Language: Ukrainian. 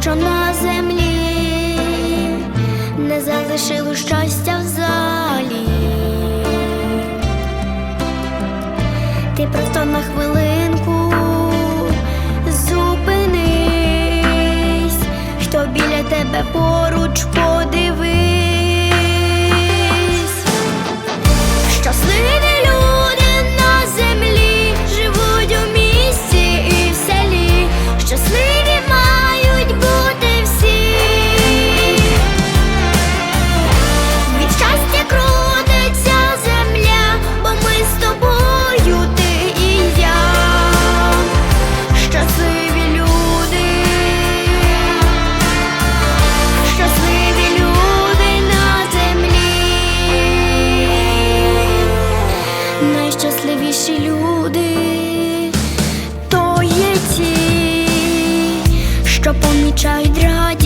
що на землі не залишило щастя в залі. наші люди, то є ті, що помічають раді.